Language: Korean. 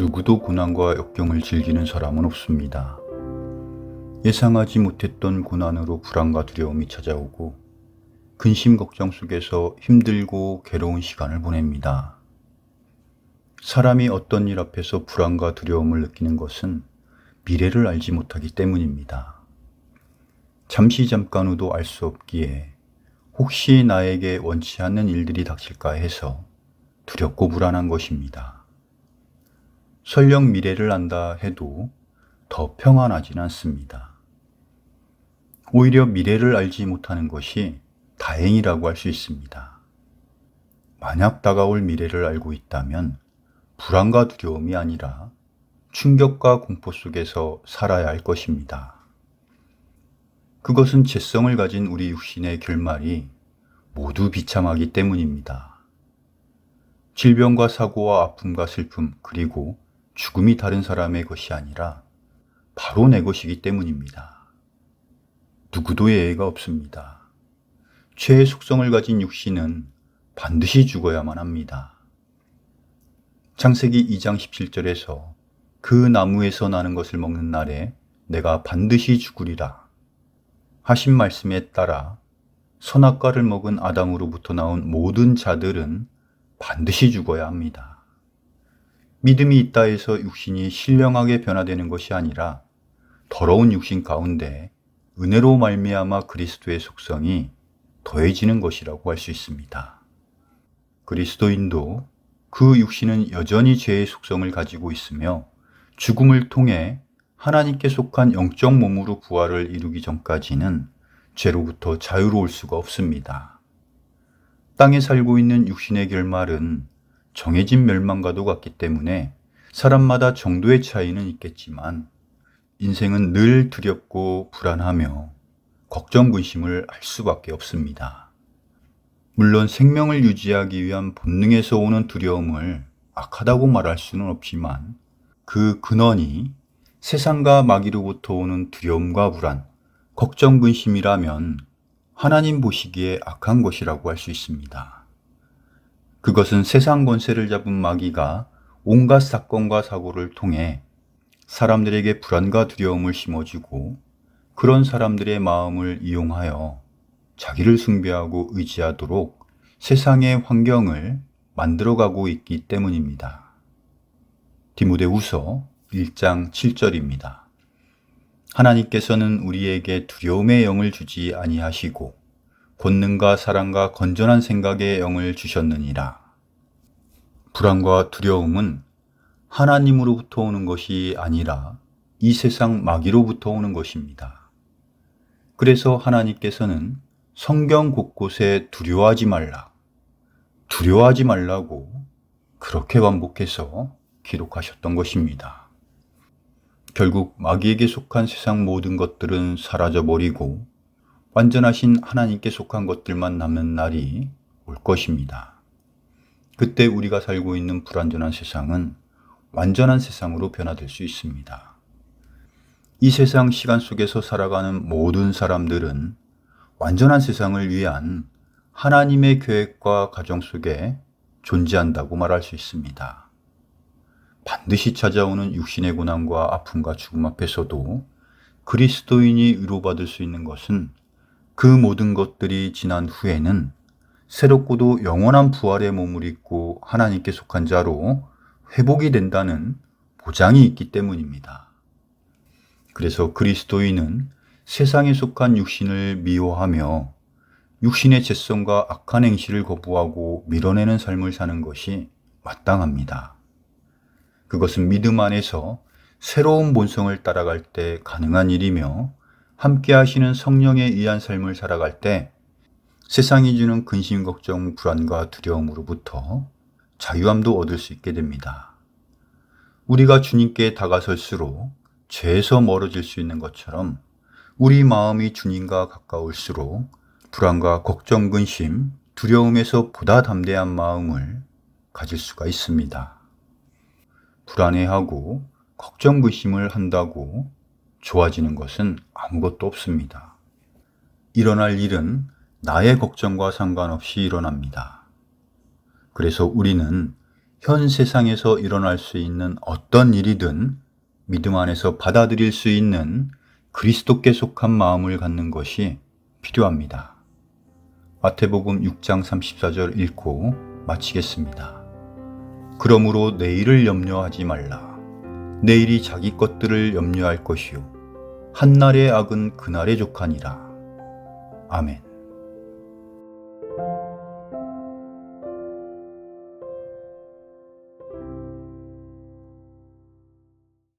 누구도 고난과 역경을 즐기는 사람은 없습니다. 예상하지 못했던 고난으로 불안과 두려움이 찾아오고 근심 걱정 속에서 힘들고 괴로운 시간을 보냅니다. 사람이 어떤 일 앞에서 불안과 두려움을 느끼는 것은 미래를 알지 못하기 때문입니다. 잠시 잠깐 후도 알 수 없기에 혹시 나에게 원치 않는 일들이 닥칠까 해서 두렵고 불안한 것입니다. 설령 미래를 안다 해도 더 평안하진 않습니다. 오히려 미래를 알지 못하는 것이 다행이라고 할 수 있습니다. 만약 다가올 미래를 알고 있다면 불안과 두려움이 아니라 충격과 공포 속에서 살아야 할 것입니다. 그것은 재성을 가진 우리 육신의 결말이 모두 비참하기 때문입니다. 질병과 사고와 아픔과 슬픔 그리고 죽음이 다른 사람의 것이 아니라 바로 내 것이기 때문입니다. 누구도 예외가 없습니다. 죄의 속성을 가진 육신은 반드시 죽어야만 합니다. 창세기 2장 17절에서 그 나무에서 나는 것을 먹는 날에 내가 반드시 죽으리라 하신 말씀에 따라 선악과를 먹은 아담으로부터 나온 모든 자들은 반드시 죽어야 합니다. 믿음이 있다 해서 육신이 신령하게 변화되는 것이 아니라 더러운 육신 가운데 은혜로 말미암아 그리스도의 속성이 더해지는 것이라고 할 수 있습니다. 그리스도인도 그 육신은 여전히 죄의 속성을 가지고 있으며 죽음을 통해 하나님께 속한 영적 몸으로 부활을 이루기 전까지는 죄로부터 자유로울 수가 없습니다. 땅에 살고 있는 육신의 결말은 정해진 멸망과도 같기 때문에 사람마다 정도의 차이는 있겠지만 인생은 늘 두렵고 불안하며 걱정 근심을 할 수밖에 없습니다. 물론 생명을 유지하기 위한 본능에서 오는 두려움을 악하다고 말할 수는 없지만 그 근원이 세상과 마귀로부터 오는 두려움과 불안, 걱정 근심이라면 하나님 보시기에 악한 것이라고 할 수 있습니다. 그것은 세상 권세를 잡은 마귀가 온갖 사건과 사고를 통해 사람들에게 불안과 두려움을 심어주고 그런 사람들의 마음을 이용하여 자기를 숭배하고 의지하도록 세상의 환경을 만들어가고 있기 때문입니다. 디모데후서 1장 7절입니다. 하나님께서는 우리에게 두려움의 영을 주지 아니하시고 권능과 사랑과 건전한 생각의 영을 주셨느니라. 불안과 두려움은 하나님으로부터 오는 것이 아니라 이 세상 마귀로부터 오는 것입니다. 그래서 하나님께서는 성경 곳곳에 두려워하지 말라, 두려워하지 말라고 그렇게 반복해서 기록하셨던 것입니다. 결국 마귀에게 속한 세상 모든 것들은 사라져 버리고 완전하신 하나님께 속한 것들만 남는 날이 올 것입니다. 그때 우리가 살고 있는 불완전한 세상은 완전한 세상으로 변화될 수 있습니다. 이 세상 시간 속에서 살아가는 모든 사람들은 완전한 세상을 위한 하나님의 계획과 가정 속에 존재한다고 말할 수 있습니다. 반드시 찾아오는 육신의 고난과 아픔과 죽음 앞에서도 그리스도인이 위로받을 수 있는 것은 그 모든 것들이 지난 후에는 새롭고도 영원한 부활의 몸을 입고 하나님께 속한 자로 회복이 된다는 보장이 있기 때문입니다. 그래서 그리스도인은 세상에 속한 육신을 미워하며 육신의 죄성과 악한 행실을 거부하고 밀어내는 삶을 사는 것이 마땅합니다. 그것은 믿음 안에서 새로운 본성을 따라갈 때 가능한 일이며 함께 하시는 성령에 의한 삶을 살아갈 때 세상이 주는 근심, 걱정, 불안과 두려움으로부터 자유함도 얻을 수 있게 됩니다. 우리가 주님께 다가설수록 죄에서 멀어질 수 있는 것처럼 우리 마음이 주님과 가까울수록 불안과 걱정, 근심, 두려움에서 보다 담대한 마음을 가질 수가 있습니다. 불안해하고 걱정, 근심을 한다고 좋아지는 것은 아무것도 없습니다. 일어날 일은 나의 걱정과 상관없이 일어납니다. 그래서 우리는 현 세상에서 일어날 수 있는 어떤 일이든 믿음 안에서 받아들일 수 있는 그리스도께 속한 마음을 갖는 것이 필요합니다. 마태복음 6장 34절 읽고 마치겠습니다. 그러므로 내일을 염려하지 말라. 내일이 자기 것들을 염려할 것이요. 한날의 악은 그날의 족하니라. 아멘.